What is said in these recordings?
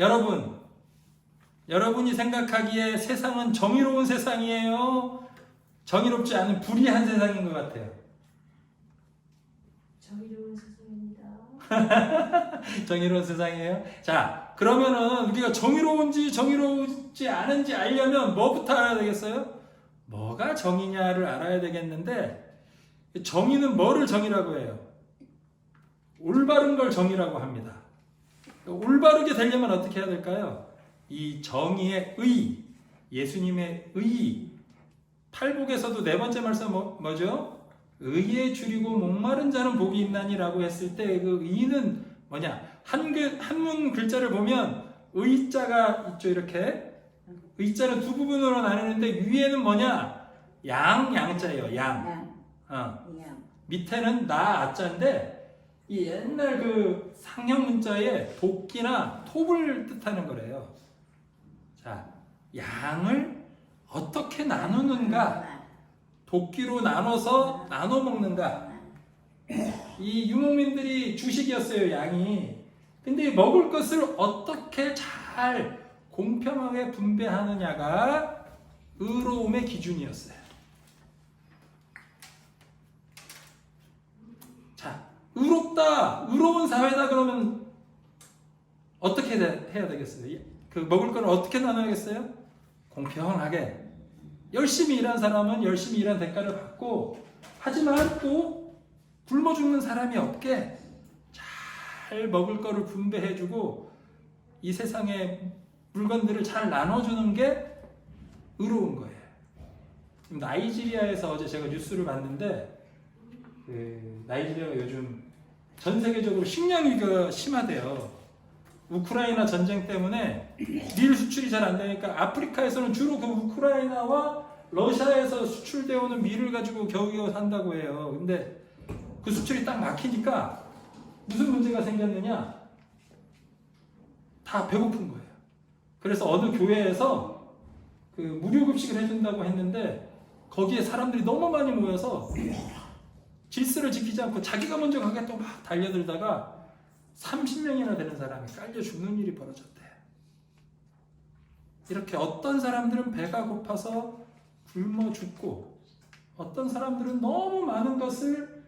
여러분, 여러분이 생각하기에 세상은 정의로운 세상이에요? 정의롭지 않은 불의한 세상인 것 같아요. 정의로운 세상입니다. 정의로운 세상이에요? 자, 그러면은 우리가 정의로운지 정의로우지 않은지 알려면 뭐부터 알아야 되겠어요? 뭐가 정의냐를 알아야 되겠는데, 정의는 뭐를 정의라고 해요? 올바른 걸 정의라고 합니다. 올바르게 되려면 어떻게 해야 될까요? 이 정의의 의, 예수님의 의, 팔복에서도 네 번째 말씀 뭐, 뭐죠? 의에 줄이고 목마른 자는 복이 있나니라고 했을 때 그 의는 뭐냐? 한글 한문 글자를 보면 의자가 있죠 이렇게 의자는 두 부분으로 나뉘는데 위에는 뭐냐? 양 양자예요 양. 양, 어. 양. 밑에는 나 아자인데 이 옛날 그 상형 문자에 도끼나 톱을 뜻하는 거래요. 자, 양을 어떻게 나누는가? 도끼로 나눠서 나눠 먹는가? 이 유목민들이 주식이었어요, 양이. 근데 먹을 것을 어떻게 잘 공평하게 분배하느냐가 의로움의 기준이었어요. 자, 의로운 사회다 그러면 어떻게 돼- 해야 되겠어요? 그 먹을 걸 어떻게 나눠야겠어요? 공평하게. 열심히 일한 사람은 열심히 일한 대가를 받고, 하지만 또 굶어 죽는 사람이 없게 잘 먹을 거를 분배해주고, 이 세상의 물건들을 잘 나눠주는 게 의로운 거예요. 나이지리아에서 어제 제가 뉴스를 봤는데, 그 나이지리아가 요즘 전 세계적으로 식량 위기가 심하대요. 우크라이나 전쟁 때문에 밀 수출이 잘 안 되니까 아프리카에서는 주로 그 우크라이나와 러시아에서 수출되어 오는 밀을 가지고 겨우겨우 산다고 해요. 근데 그 수출이 딱 막히니까 무슨 문제가 생겼느냐? 다 배고픈 거예요. 그래서 어느 교회에서 그 무료 급식을 해준다고 했는데 거기에 사람들이 너무 많이 모여서 질서를 지키지 않고 자기가 먼저 가겠다고 막 달려들다가 30명이나 되는 사람이 깔려 죽는 일이 벌어졌대. 이렇게 어떤 사람들은 배가 고파서 굶어 죽고 어떤 사람들은 너무 많은 것을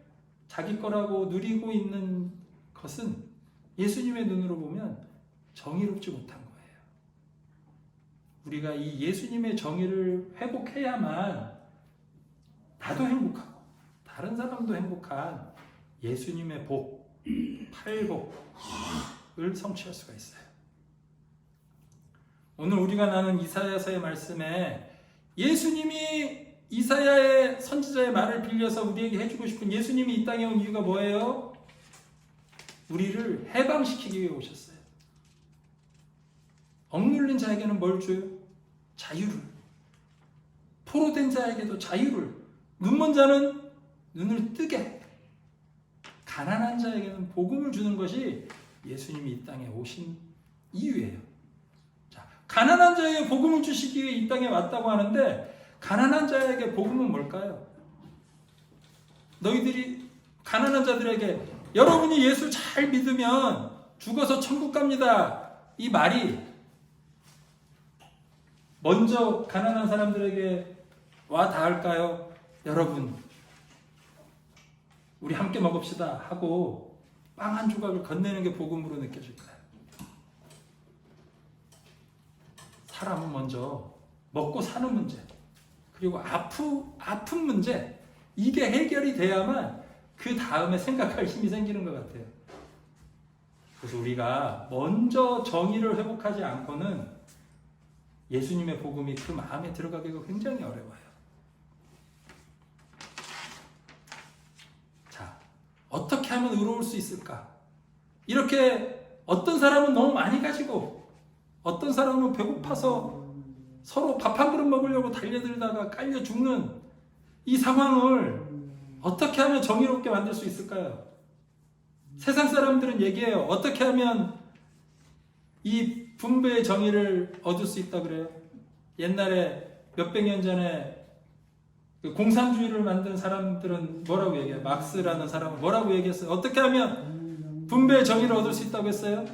자기 거라고 누리고 있는 것은 예수님의 눈으로 보면 정의롭지 못한 거예요. 우리가 이 예수님의 정의를 회복해야만 나도 행복하고 다른 사람도 행복한 예수님의 복, 팔복을 성취할 수가 있어요. 오늘 우리가 나눈 이사야서의 말씀에 예수님이 이사야의 선지자의 말을 빌려서 우리에게 해주고 싶은 예수님이 이 땅에 온 이유가 뭐예요? 우리를 해방시키기 위해 오셨어요. 억눌린 자에게는 뭘 줘요? 자유를. 포로된 자에게도 자유를. 눈먼 자는 눈을 뜨게. 가난한 자에게는 복음을 주는 것이 예수님이 이 땅에 오신 이유예요. 자, 가난한 자에게 복음을 주시기 위해 이 땅에 왔다고 하는데 가난한 자에게 복음은 뭘까요? 너희들이 가난한 자들에게 여러분이 예수 잘 믿으면 죽어서 천국 갑니다. 이 말이 먼저 가난한 사람들에게 와 닿을까요? 여러분, 우리 함께 먹읍시다 하고 빵 한 조각을 건네는 게 복음으로 느껴질 거예요. 사람은 먼저 먹고 사는 문제, 그리고 아프, 아픈 문제, 이게 해결이 돼야만 그 다음에 생각할 힘이 생기는 것 같아요. 그래서 우리가 먼저 정의를 회복하지 않고는 예수님의 복음이 그 마음에 들어가기가 굉장히 어려워요. 자, 어떻게 하면 의로울 수 있을까? 이렇게 어떤 사람은 너무 많이 가지고 어떤 사람은 배고파서 서로 밥 한 그릇 먹으려고 달려들다가 깔려 죽는 이 상황을 어떻게 하면 정의롭게 만들 수 있을까요? 세상 사람들은 얘기해요. 어떻게 하면 이 분배의 정의를 얻을 수 있다 그래요? 옛날에 몇백 년 전에 그 공산주의를 만든 사람들은 뭐라고 얘기해요? 막스라는 사람은 뭐라고 얘기했어요? 어떻게 하면 분배의 정의를 얻을 수 있다고 했어요?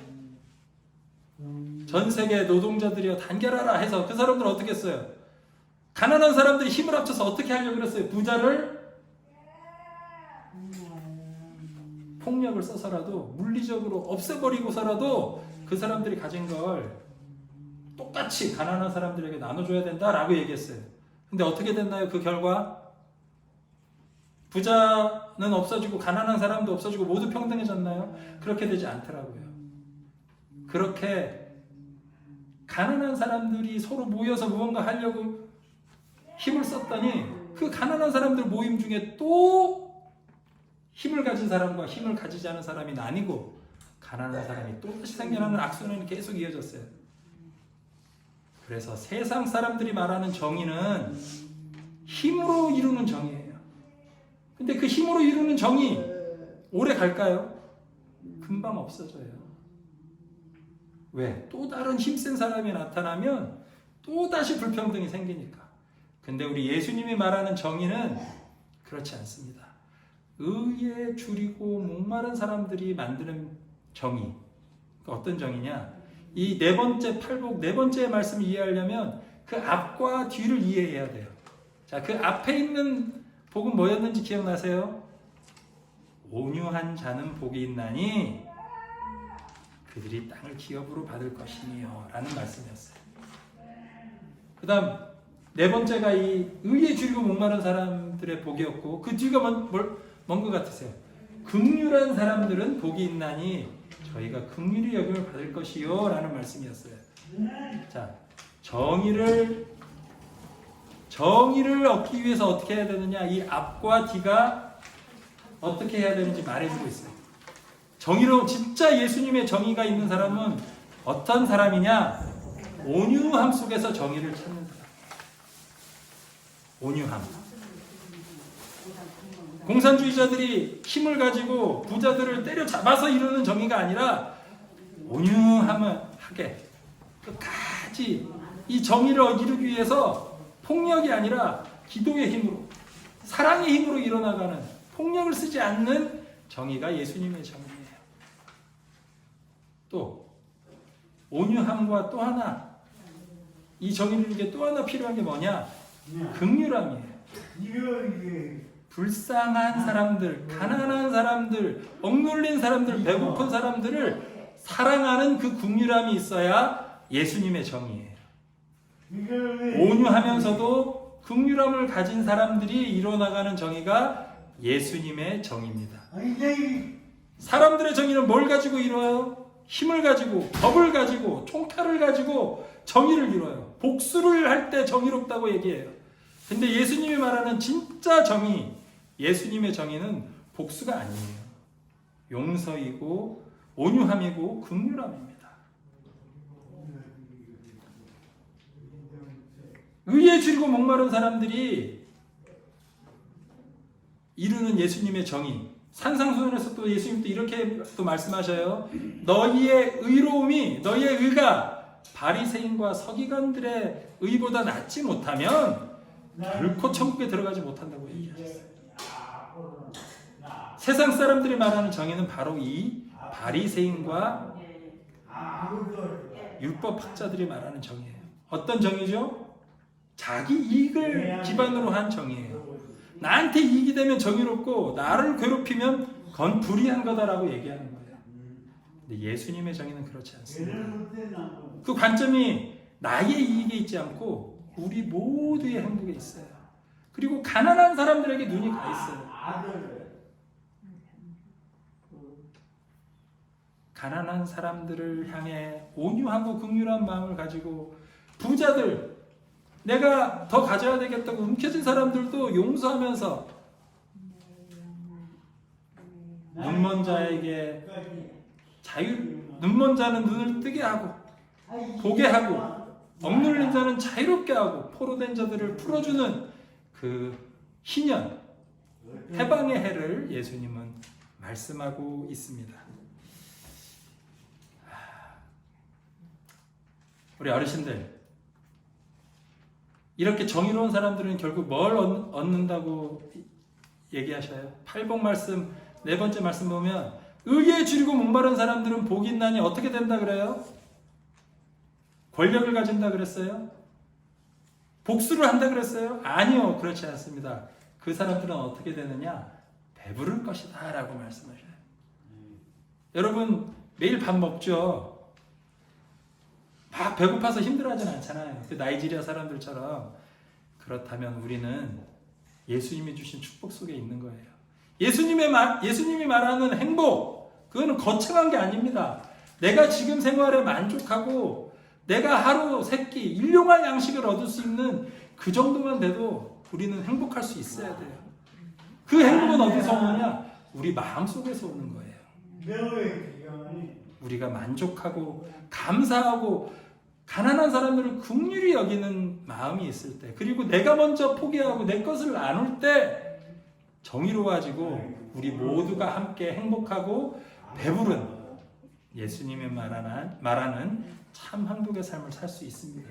전 세계 노동자들이여 단결하라 해서 그 사람들 은 어떻게 했어요? 가난한 사람들이 힘을 합쳐서 어떻게 하려고 그랬어요? 부자를 폭력을 써서라도 물리적으로 없애버리고서라도 그 사람들이 가진 걸 똑같이 가난한 사람들에게 나눠줘야 된다라고 얘기했어요. 근데 어떻게 됐나요? 그 결과 부자는 없어지고 가난한 사람도 없어지고 모두 평등해졌나요? 그렇게 되지 않더라고요. 그렇게 가난한 사람들이 서로 모여서 무언가 하려고 힘을 썼더니 그 가난한 사람들 모임 중에 또 힘을 가진 사람과 힘을 가지지 않은 사람이 나뉘고 가난한 사람이 또 다시 생겨나는 악순환이 계속 이어졌어요. 그래서 세상 사람들이 말하는 정의는 힘으로 이루는 정의예요. 근데 그 힘으로 이루는 정의 오래 갈까요? 금방 없어져요. 왜? 또 다른 힘센 사람이 나타나면 또 다시 불평등이 생기니까. 근데 우리 예수님이 말하는 정의는 그렇지 않습니다. 의에 줄이고 목마른 사람들이 만드는 정의. 어떤 정의냐? 이 네 번째 팔복 네 번째 말씀을 이해하려면 그 앞과 뒤를 이해해야 돼요. 자, 그 앞에 있는 복은 뭐였는지 기억나세요? 온유한 자는 복이 있나니 그들이 땅을 기업으로 받을 것이니요 라는 말씀이었어요. 그 다음 네 번째가 이 의에 줄이고 목마른 사람들의 복이었고 그 뒤가 뭔것 같으세요? 극률한 사람들은 복이 있나니 저희가 극률이 여김을 받을 것이요 라는 말씀이었어요. 자 정의를 정의를 얻기 위해서 어떻게 해야 되느냐 이 앞과 뒤가 어떻게 해야 되는지 말해주고 있어요. 정의로 진짜 예수님의 정의가 있는 사람은 어떤 사람이냐? 온유함 속에서 정의를 찾는 사람. 온유함. 공산주의자들이 힘을 가지고 부자들을 때려 잡아서 이루는 정의가 아니라 온유함을 하게 끝까지 이 정의를 이루기 위해서 폭력이 아니라 기도의 힘으로 사랑의 힘으로 일어나가는 폭력을 쓰지 않는 정의가 예수님의 정의예요. 또 온유함과 또 하나 이 정의를 이게 또 하나 필요한 게 뭐냐? 극률함이에요. 불쌍한 사람들, 가난한 사람들, 억눌린 사람들, 배고픈 사람들을 사랑하는 그 국률함이 있어야 예수님의 정의예요. 온유하면서도 극률함을 가진 사람들이 이뤄나가는 정의가 예수님의 정의입니다. 사람들의 정의는 뭘 가지고 이루어요? 힘을 가지고, 법을 가지고, 총칼을 가지고 정의를 이루어요. 복수를 할 때 정의롭다고 얘기해요. 근데 예수님이 말하는 진짜 정의, 예수님의 정의는 복수가 아니에요. 용서이고 온유함이고 긍휼함입니다. 의에 줄이고 목마른 사람들이 이루는 예수님의 정의. 산상수훈에서 또 예수님 또 이렇게 또 말씀하셔요. 너희의 의로움이 너희의 의가 바리새인과 서기관들의 의보다 낫지 못하면 결코 천국에 들어가지 못한다고 얘기하셨어요. 세상 사람들이 말하는 정의는 바로 이 바리새인과 율법 학자들이 말하는 정의예요. 어떤 정의죠? 자기 이익을 기반으로 한 정의예요. 나한테 이익이 되면 정의롭고 나를 괴롭히면 건 불의한 거다라고 얘기하는 거예요. 근데 예수님의 정의는 그렇지 않습니다. 그 관점이 나의 이익에 있지 않고 우리 모두의 행복에 있어요. 그리고 가난한 사람들에게 눈이 가 있어요. 가난한 사람들을 향해 온유하고 긍휼한 마음을 가지고 부자들 내가 더 가져야 되겠다고 움켜진 사람들도 용서하면서 눈먼 자에게 자유 눈먼 자는 눈을 뜨게 하고 보게 하고 억눌린 자는 자유롭게 하고 포로된 자들을 풀어주는 그 희년 해방의 해를 예수님은 말씀하고 있습니다. 우리 어르신들 이렇게 정의로운 사람들은 결국 뭘 얻- 얻는다고 얘기하셔요? 팔복 말씀 네 번째 말씀 보면 의에 줄이고 목마른 사람들은 복이 있나니 어떻게 된다 그래요? 권력을 가진다 그랬어요? 복수를 한다 그랬어요? 아니요, 그렇지 않습니다. 그 사람들은 어떻게 되느냐? 배부를 것이다 라고 말씀하셔요. 여러분, 매일 밥 먹죠? 막 배고파서 힘들어하진 않잖아요. 그 나이지리아 사람들처럼. 그렇다면 우리는 예수님이 주신 축복 속에 있는 거예요. 예수님의 말, 예수님이 말하는 행복, 그거는 거창한 게 아닙니다. 내가 지금 생활에 만족하고 내가 하루 세끼 일용할 양식을 얻을 수 있는 그 정도만 돼도 우리는 행복할 수 있어야 돼요. 그 행복은 어디서 오느냐? 우리 마음 속에서 오는 거예요. 우리가 만족하고 감사하고 가난한 사람들을 긍휼히 여기는 마음이 있을 때 그리고 내가 먼저 포기하고 내 것을 나눌 때 정의로워지고 우리 모두가 함께 행복하고 배부른 예수님의 말하는, 말하는 참 행복의 삶을 살 수 있습니다.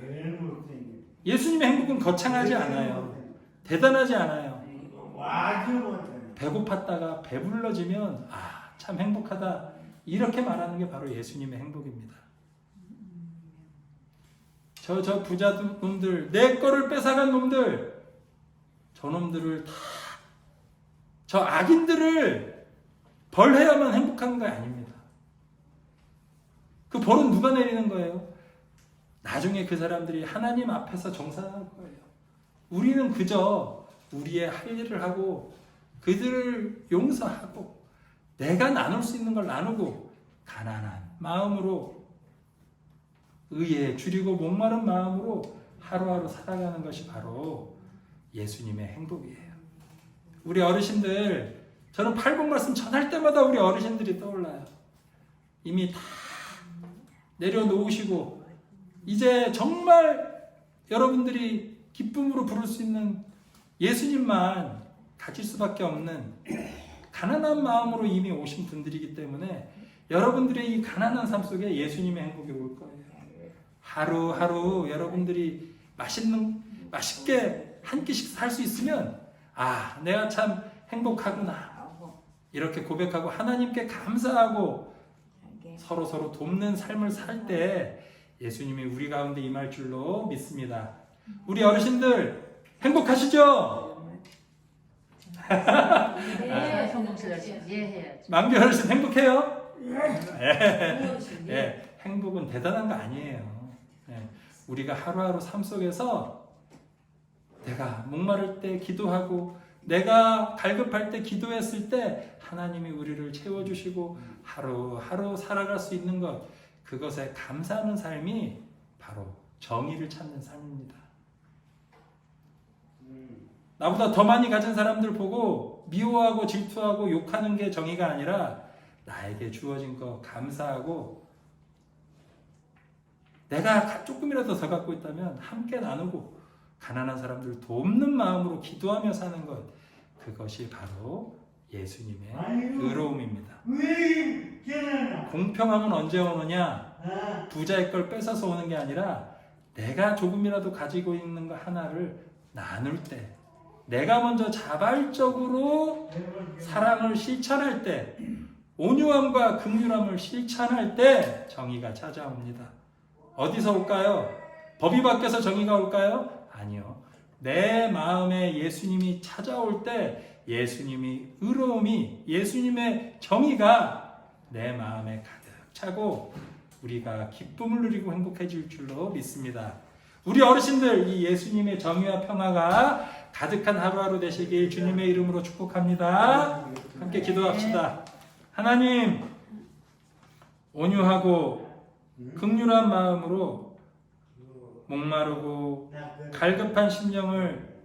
예수님의 행복은 거창하지 않아요. 대단하지 않아요. 배고팠다가 배불러지면 아 참 행복하다 이렇게 말하는 게 바로 예수님의 행복입니다. 저 저 부자 놈들 내 거를 뺏어간 놈들 저 놈들을 다 저 악인들을 벌해야만 행복한 거 아닙니다. 그 벌은 누가 내리는 거예요? 나중에 그 사람들이 하나님 앞에서 정산할 거예요. 우리는 그저 우리의 할 일을 하고 그들을 용서하고 내가 나눌 수 있는 걸 나누고 가난한 마음으로 의에 줄이고 목마른 마음으로 하루하루 살아가는 것이 바로 예수님의 행복이에요. 우리 어르신들 저는 팔복 말씀 전할 때마다 우리 어르신들이 떠올라요. 이미 다 내려놓으시고 이제 정말 여러분들이 기쁨으로 부를 수 있는 예수님만 가질 수밖에 없는 가난한 마음으로 이미 오신 분들이기 때문에 여러분들의 이 가난한 삶 속에 예수님의 행복이 올 거예요. 하루하루 여러분들이 맛있는 맛있게 한 끼씩 살 수 있으면 아 내가 참 행복하구나 이렇게 고백하고 하나님께 감사하고 서로 서로 돕는 삶을 살 때 예수님이 우리 가운데 임할 줄로 믿습니다. 우리 어르신들 행복하시죠? 네. 만기 어르신 행복해요? 예, 행복은 대단한 거 아니에요. 예, 우리가 하루하루 삶 속에서 내가 목마를 때 기도하고 내가 갈급할 때 기도했을 때 하나님이 우리를 채워주시고 하루하루 살아갈 수 있는 것 그것에 감사하는 삶이 바로 정의를 찾는 삶입니다. 나보다 더 많이 가진 사람들 보고 미워하고 질투하고 욕하는 게 정의가 아니라 나에게 주어진 거 감사하고 내가 가- 조금이라도 더 갖고 있다면 함께 나누고 가난한 사람들 돕는 마음으로 기도하며 사는 것 그것이 바로 예수님의 의로움입니다. 공평함은 언제 오느냐? 부자의 걸 뺏어서 오는 게 아니라 내가 조금이라도 가지고 있는 거 하나를 나눌 때 내가 먼저 자발적으로 사랑을 실천할 때 온유함과 긍휼함을 실천할 때 정의가 찾아옵니다. 어디서 올까요? 법이 밖에서 정의가 올까요? 아니요. 내 마음에 예수님이 찾아올 때 예수님이 의로움이 예수님의 정의가 내 마음에 가득 차고 우리가 기쁨을 누리고 행복해질 줄로 믿습니다. 우리 어르신들 이 예수님의 정의와 평화가 가득한 하루하루 되시길 주님의 이름으로 축복합니다. 함께 기도합시다. 하나님 온유하고 극률한 마음으로 목마르고 갈급한 심령을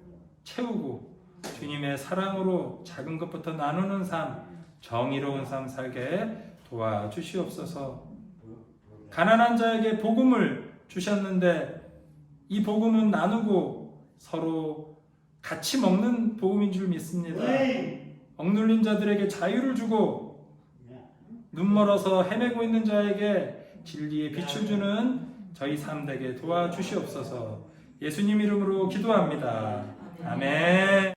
채우고 주님의 사랑으로 작은 것부터 나누는 삶, 정의로운 삶 살게 도와주시옵소서. 가난한 자에게 복음을 주셨는데 이 복음은 나누고 서로 같이 먹는 복음인 줄 믿습니다. 억눌린 자들에게 자유를 주고 눈 멀어서 헤매고 있는 자에게 진리의 빛을 주는 저희 삶 되게 도와주시옵소서. 예수님 이름으로 기도합니다. 아멘.